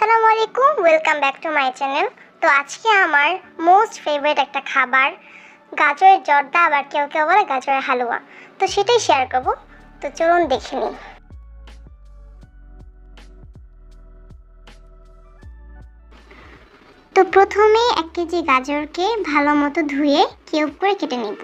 আসসালামু আলাইকুম welcome back to my channel তো আজকে আমার মোস্ট ফেভারিট একটা খাবার, গাজরের জর্দা, আবার কেউ কেউ বলে গাজরের হালুয়া। তো সেটাই শেয়ার করব। তো চলুন দেখে নিই। তো প্রথমে এক কেজি গাজরকে ভালো মতো ধুয়ে কিউব করে কেটে নিব।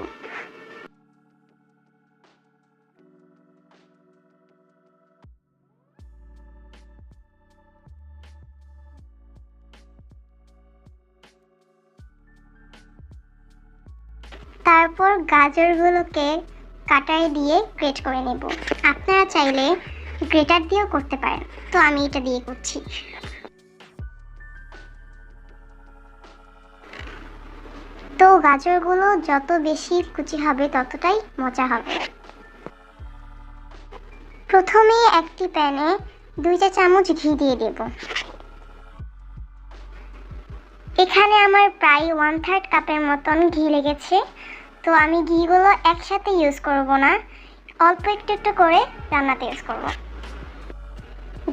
তারপর গাজরগুলোকে কাটায় দিয়ে গ্রেট করে নেব। আপনারা চাইলে গ্রেটার দিয়েও করতে পারেন। তো আমি এটা দিয়ে করছি। তো গাজরগুলো যত বেশি কুচি হবে ততটাই মজা হবে। প্রথমে একটি প্যানে দুই চা চামচ ঘি দিয়ে দেব। এখানে আমার প্রায় ওয়ান থার্ড কাপের মতন ঘি লেগেছে। তো আমি ঘিগুলো একসাথে ইউজ করব না। অল্প একটু একটু করে রান্নাতে ইউজ করব।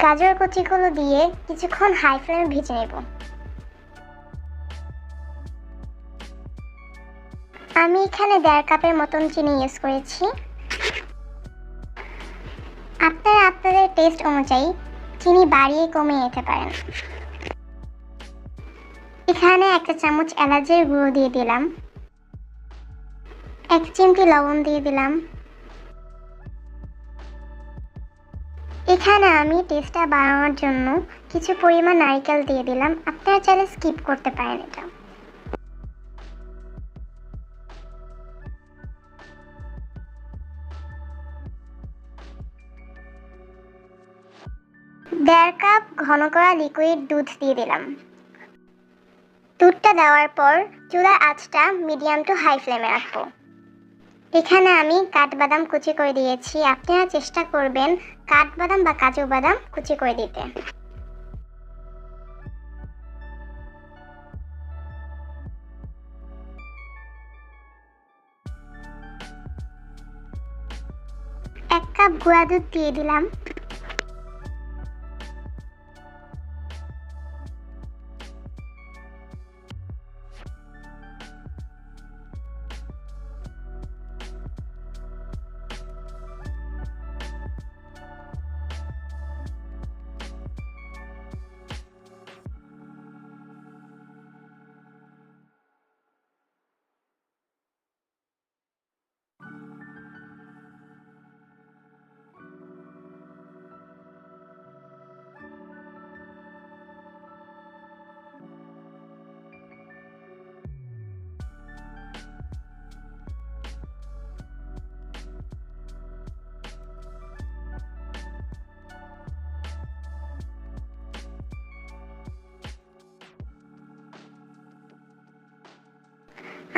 গাজর কচিগুলো দিয়ে কিছুক্ষণ হাই ফ্লেমে ভেজে নেব। আমি এখানে দেড় কাপের মতন চিনি ইউজ করেছি। আপনারা আপনাদের টেস্ট অনুযায়ী চিনি বাড়িয়ে কমিয়ে নিতে পারেন। এখানে একটা চামচ এলাচের গুঁড়ো দিয়ে দিলাম। এক চিমটি লবণ দিয়ে দিলাম। এখানে আমি টেস্টটা বাড়ানোর জন্য কিছু পরিমাণ নারকেল দিয়ে দিলাম। আপনারা চাইলে স্কিপ করতে পারেন এটা। দেড় কাপ ঘন করা লিকুইড দুধ দিয়ে দিলাম। দুধটা দেওয়ার পর চুলার আঁচটা মিডিয়াম টু হাই ফ্লেমে রাখব। এখানে আমি কাঠবাদাম কুচি করে দিয়েছি। আপনারা চেষ্টা করবেন কাঠবাদাম বা কাজু বাদাম কুচি করে দিতে। এক কাপ গুঁড়া দুধ দিয়ে দিলাম।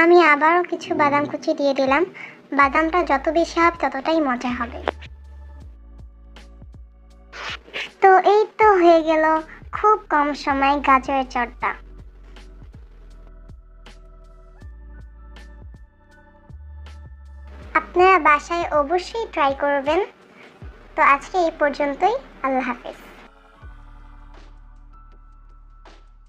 আমি আবারও কিছু বাদাম কুচি দিয়ে দিলাম। বাদামটা যত বেশি হবে ততটাই মজা হবে। তো এই তো হয়ে গেল খুব কম সময় গাজরের চটটা। আপনারা বাসায় অবশ্যই ট্রাই করবেন। তো আজকে এই পর্যন্তই, আল্লাহ হাফেজ।